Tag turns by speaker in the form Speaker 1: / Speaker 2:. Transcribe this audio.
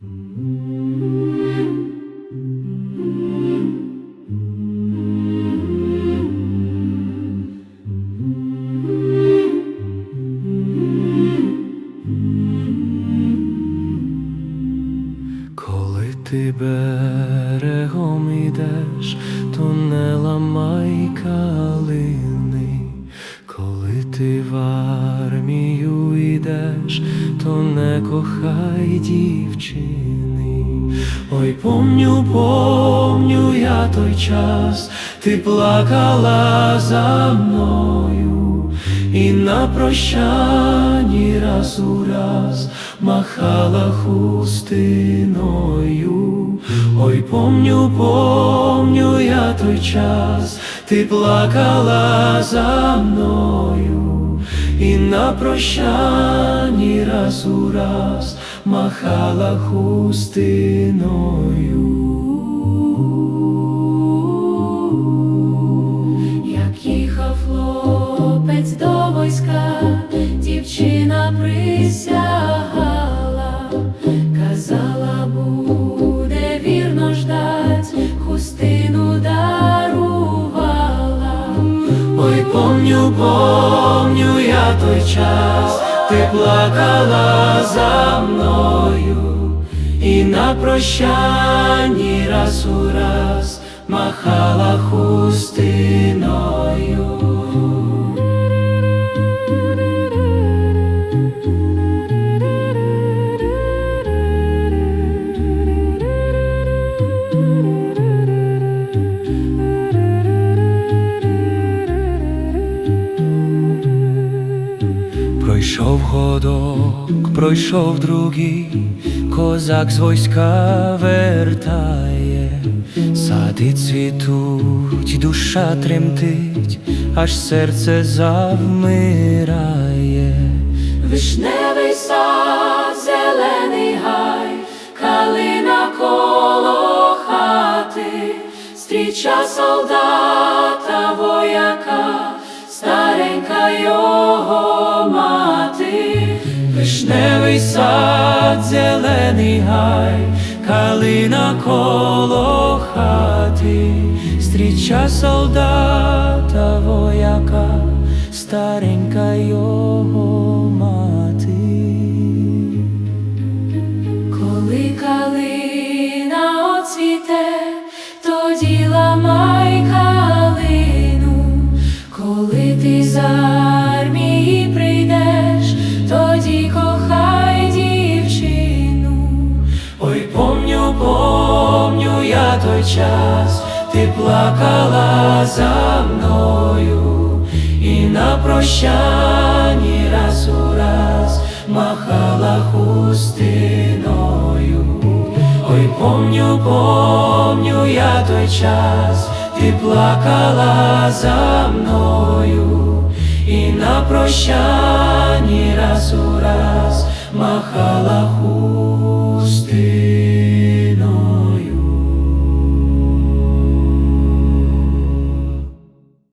Speaker 1: Коли ти берегом ідеш, то не ламай калини, коли ти в армію йдеш, то не кохай дівчини. Ой, помню, помню я той час, ти плакала за мною, і на прощанні раз у раз махала хустиною. Ой, помню, помню я той час, ти плакала за мною, і на прощанні раз у раз махала хустиною.
Speaker 2: Як їхав хлопець до войска, дівчина присягала,
Speaker 1: Ой, помню, помню я той час, ти плакала за мною, і на прощанні раз у раз махала хустиною. Пройшов годок, пройшов другий, козак з войска вертає, сади цвітуть, душа тремтить, аж серце завмирає.
Speaker 2: Вишневий сад, зелений гай, калина коло хати, стріча солдата
Speaker 1: Вишневий сад, зелений гай, калина коло хати, стріча солдата вояка, старенька його мати.
Speaker 2: Коли калина оцвіте, тоді ламай
Speaker 1: той час, ти плакала за мною, і на прощанні раз у раз махала хустиною. Ой, помню, помню я той час, ти плакала за мною, і на прощанні раз у раз махала хустиною.